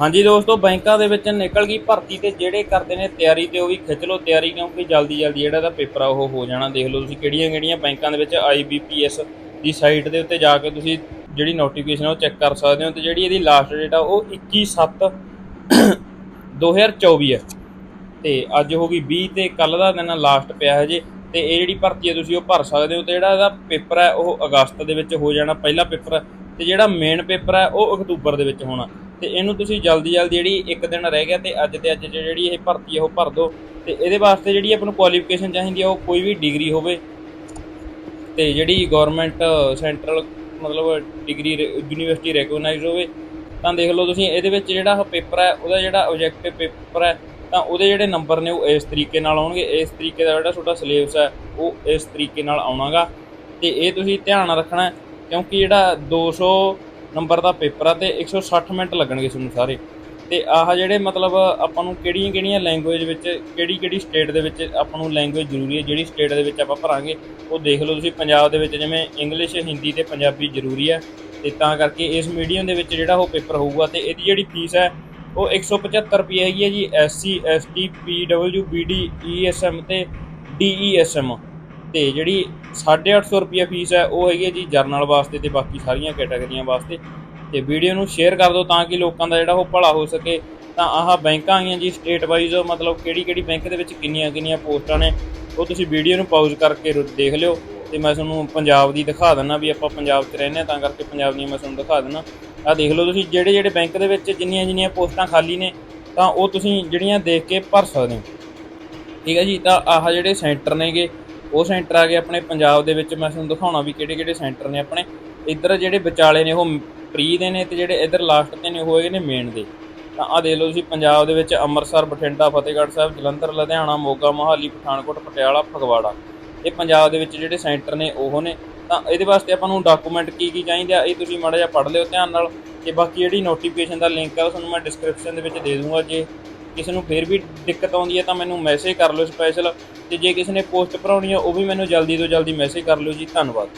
ਹਾਂਜੀ ਦੋਸਤੋ, ਬੈਂਕਾਂ ਦੇ ਵਿੱਚ ਨਿਕਲ ਗਈ ਭਰਤੀ ਤੇ ਜਿਹੜੇ ਕਰਦੇ ਨੇ ਤਿਆਰੀ ਤੇ ਉਹ ਵੀ ਖਿੱਚ ਲਓ ਤਿਆਰੀ ਕਿਉਂਕਿ ਜਲਦੀ ਜਲਦੀ ਜਿਹੜਾ ਦਾ ਪੇਪਰ ਆ ਉਹ ਹੋ ਜਾਣਾ। ਦੇਖ ਲਓ ਤੁਸੀਂ ਕਿਹੜੀਆਂ ਕਿਹੜੀਆਂ ਬੈਂਕਾਂ ਦੇ ਵਿੱਚ IBPS ਦੀ ਸਾਈਟ ਦੇ ਉੱਤੇ ਜਾ ਕੇ ਤੁਸੀਂ ਜਿਹੜੀ ਨੋਟੀਫਿਕੇਸ਼ਨ ਉਹ ਚੈੱਕ ਕਰ ਸਕਦੇ ਹੋ ਤੇ ਜਿਹੜੀ ਇਹਦੀ ਲਾਸਟ ਡੇਟ ਆ ਉਹ 21/7 2024 ਹੈ ਤੇ ਅੱਜ ਹੋ ਗਈ 20 ਤੇ ਕੱਲ ਦਾ ਦਿਨ ਲਾਸਟ ਪਿਆ ਹੈ ਜੇ ਤੇ ਇਹ ਜਿਹੜੀ ਭਰਤੀ ਹੈ ਤੁਸੀਂ ਉਹ ਭਰ ਸਕਦੇ ਹੋ ਤੇ ਜਿਹੜਾ ਇਹਦਾ ਪੇਪਰ ਹੈ ਉਹ ਅਗਸਤ ਦੇ ਵਿੱਚ ਹੋ ਜਾਣਾ, ਪਹਿਲਾ ਪੇਪਰ ਤੇ ਜਿਹੜਾ ਮੇਨ ਪੇਪਰ ਹੈ ਉਹ ਅਕਤੂਬਰ ਦੇ ਵਿੱਚ ਹੋਣਾ। ਤੇ ਇਹਨੂੰ ਤੁਸੀਂ ਜਲਦੀ ਜਲਦੀ ਜਿਹੜੀ ਇੱਕ ਦਿਨ ਰਹਿ ਗਿਆ ਤੇ ਅੱਜ ਤੇ ਅੱਜ ਜਿਹੜੀ ਇਹ ਭਰਤੀ ਹੈ ਉਹ ਭਰ ਦਿਓ। ਤੇ ਇਹਦੇ ਵਾਸਤੇ ਜਿਹੜੀ ਆਪਾਂ ਨੂੰ ਕੁਆਲੀਫਿਕੇਸ਼ਨ ਚਾਹੀਦੀ ਆ, ਉਹ ਕੋਈ ਵੀ ਡਿਗਰੀ ਹੋਵੇ। ਤੇ ਜਿਹੜੀ ਗਵਰਨਮੈਂਟ ਸੈਂਟਰਲ ਮਤਲਬ ਡਿਗਰੀ ਯੂਨੀਵਰਸਿਟੀ ਰੈਕਗਨਾਈਜ਼ ਹੋਵੇ, ਤਾਂ ਦੇਖ ਲਓ ਤੁਸੀਂ, ਇਹਦੇ ਵਿੱਚ ਜਿਹੜਾ ਪੇਪਰ ਹੈ ਉਹਦਾ ਜਿਹੜਾ ਆਬਜੈਕਟਿਵ ਪੇਪਰ ਹੈ ਤਾਂ ਉਹਦੇ ਜਿਹੜੇ ਨੰਬਰ ਨੇ, ਉਹ ਇਸ ਤਰੀਕੇ ਨਾਲ ਆਉਣਗੇ। ਇਸ ਤਰੀਕੇ ਦਾ ਜਿਹੜਾ ਤੁਹਾਡਾ ਸਿਲੇਬਸ ਹੈ ਉਹ ਇਸ ਤਰੀਕੇ ਨਾਲ ਆਉਣਾਗਾ। ਤੇ ਇਹ ਤੁਸੀਂ ਧਿਆਨ ਰੱਖਣਾ, ਕਿਉਂਕਿ ਜਿਹੜਾ 200 ਨੰਬਰ ਦਾ ਪੇਪਰ ਆ ਤੇ 160 ਮਿੰਟ ਲੱਗਣਗੇ ਤੁਹਾਨੂੰ ਸਾਰੇ। ਤੇ ਆਹ ਜਿਹੜੇ ਮਤਲਬ ਆਪਾਂ ਨੂੰ ਕਿਹੜੀਆਂ ਕਿਹੜੀਆਂ ਲੈਂਗੁਏਜ ਵਿੱਚ, ਕਿਹੜੀ ਕਿਹੜੀ ਸਟੇਟ ਦੇ ਵਿੱਚ ਆਪਾਂ ਨੂੰ ਲੈਂਗੁਏਜ ਜ਼ਰੂਰੀ ਹੈ, ਜਿਹੜੀ ਸਟੇਟ ਦੇ ਵਿੱਚ ਆਪਾਂ ਭਰਾਂਗੇ, ਉਹ ਦੇਖ ਲਓ ਤੁਸੀਂ ਪੰਜਾਬ ਦੇ ਵਿੱਚ ਜਿਵੇਂ ਇੰਗਲਿਸ਼ ਹਿੰਦੀ ਤੇ ਪੰਜਾਬੀ ਜ਼ਰੂਰੀ ਹੈ। ਤੇ ਤਾਂ ਕਰਕੇ ਇਸ ਮੀਡੀਅਮ ਦੇ ਵਿੱਚ ਜਿਹੜਾ ਉਹ ਪੇਪਰ ਹੋਊਗਾ ਤੇ ਇਹਦੀ ਜਿਹੜੀ ਫੀਸ ਹੈ, ਉਹ 175 ਰੁਪਏ ਹੈਗੀ ਹੈ ਜੀ SC ST PW BD ESM ਤੇ ਡੀਈਐਸਐਮ ਤੇ ਜਿਹੜੀ 850 ਰੁਪਏ ਫੀਸ ਹੈ, ਉਹ ਹੈਗੀ ਹੈ ਜੀ ਜਰਨਲ ਵਾਸਤੇ ਤੇ ਬਾਕੀ ਸਾਰੀਆਂ ਕੈਟਾਗਰੀਆਂ ਵਾਸਤੇ। ਤੇ ਵੀਡੀਓ ਨੂੰ ਸ਼ੇਅਰ ਕਰ ਦਿਓ ਤਾਂ ਕਿ ਲੋਕਾਂ ਦਾ ਜਿਹੜਾ ਉਹ ਭਲਾ ਹੋ ਸਕੇ। ਤਾਂ ਆਹ ਬੈਂਕਾਂ ਆਈਆਂ ਜੀ ਸਟੇਟ ਵਾਈਜ਼ ਮਤਲਬ ਕਿਹੜੀ ਕਿਹੜੀ ਬੈਂਕ ਦੇ ਵਿੱਚ ਕਿੰਨੀਆਂ ਕਿੰਨੀਆਂ ਪੋਸਟਾਂ ਨੇ, ਉਹ ਤੁਸੀਂ ਵੀਡੀਓ ਨੂੰ ਪਾਊਜ਼ ਕਰਕੇ ਰੁ- ਦੇਖ ਲਿਓ। ਤੇ ਮੈਂ ਤੁਹਾਨੂੰ ਪੰਜਾਬ ਦੀ ਦਿਖਾ ਦਿੰਦਾ ਵੀ ਆਪਾਂ ਪੰਜਾਬ 'ਚ ਰਹਿੰਦੇ ਹਾਂ, ਤਾਂ ਕਰਕੇ ਪੰਜਾਬ ਦੀਆਂ ਮੈਂ ਤੁਹਾਨੂੰ ਦਿਖਾ ਦਿੰਦਾ ਆ ਦੇਖ ਲਓ ਤੁਸੀਂ ਜਿਹੜੇ ਜਿਹੜੇ ਬੈਂਕ ਦੇ ਵਿੱਚ ਜਿੰਨੀਆਂ ਜਿੰਨੀਆਂ ਪੋਸਟਾਂ ਖਾਲੀ ਨੇ, ਤਾਂ ਉਹ ਤੁਸੀਂ ਜਿਹੜੀਆਂ ਦੇਖ ਕੇ ਭਰ ਸਕਦੇ ਹੋ। ਠੀਕ ਹੈ ਜੀ, ਤਾਂ ਆਹ ਜਿਹੜੇ ਸੈਂਟਰ ਨੇਗੇ ਉਹ ਸੈਂਟਰ ਆ ਗਏ ਆਪਣੇ ਪੰਜਾਬ ਦੇ ਵਿੱਚ, ਮੈਂ ਤੁਹਾਨੂੰ ਦਿਖਾਉਣਾ ਵੀ ਕਿਹੜੇ ਕਿਹੜੇ ਸੈਂਟਰ ਨੇ ਆਪਣੇ। ਇੱਧਰ ਜਿਹੜੇ ਵਿਚਾਲੇ ਨੇ ਉਹ ਪ੍ਰੀ ਦੇ ਨੇ ਤੇ ਜਿਹੜੇ ਇੱਧਰ ਲਾਸਟ ਤੇ ਨੇ ਉਹ ਹੈਗੇ ਨੇ ਮੇਨ ਦੇ। ਤਾਂ ਆਹ ਦੇਖ ਲਓ ਤੁਸੀਂ, ਪੰਜਾਬ ਦੇ ਵਿੱਚ ਅੰਮ੍ਰਿਤਸਰ, ਬਠਿੰਡਾ, ਫਤਿਹਗੜ੍ਹ ਸਾਹਿਬ, ਜਲੰਧਰ, ਲੁਧਿਆਣਾ, ਮੋਗਾ, ਮੋਹਾਲੀ, ਪਠਾਨਕੋਟ, ਪਟਿਆਲਾ, ਫਗਵਾੜਾ ਇਹ ਪੰਜਾਬ ਦੇ ਵਿੱਚ ਜਿਹੜੇ ਸੈਂਟਰ ਨੇ ਉਹ ਨੇ। ਤਾਂ ਇਹਦੇ ਵਾਸਤੇ ਆਪਾਂ ਨੂੰ ਡਾਕੂਮੈਂਟ ਕੀ ਕੀ ਚਾਹੀਦੇ ਆ, ਇਹ ਤੁਸੀਂ ਮਾੜਾ ਜਿਹਾ ਪੜ੍ਹ ਲਿਓ ਧਿਆਨ ਨਾਲ। ਤੇ ਬਾਕੀ ਜਿਹੜੀ ਨੋਟੀਫਿਕੇਸ਼ਨ ਦਾ ਲਿੰਕ ਆ ਉਹ ਤੁਹਾਨੂੰ ਮੈਂ ਡਿਸਕ੍ਰਿਪਸ਼ਨ ਦੇ ਵਿੱਚ ਦੇ ਦੂੰਗਾ ਜੇ ਕਿਸੇ ਨੂੰ ਫਿਰ ਵੀ ਦਿੱਕਤ ਆਉਂਦੀ ਹੈ ਤਾਂ ਮੈਨੂੰ ਮੈਸੇਜ ਕਰ ਲਓ ਸਪੈਸ਼ਲ ਤੇ ਜੇ ਕਿਸੇ ਨੇ ਪੋਸਟ ਭਰਾਉਣੀ ਹੈ ਉਹ ਵੀ ਮੈਨੂੰ ਜਲਦੀ ਤੋਂ ਜਲਦੀ ਮੈਸੇਜ ਕਰ ਲਿਓ ਜੀ, ਧੰਨਵਾਦ।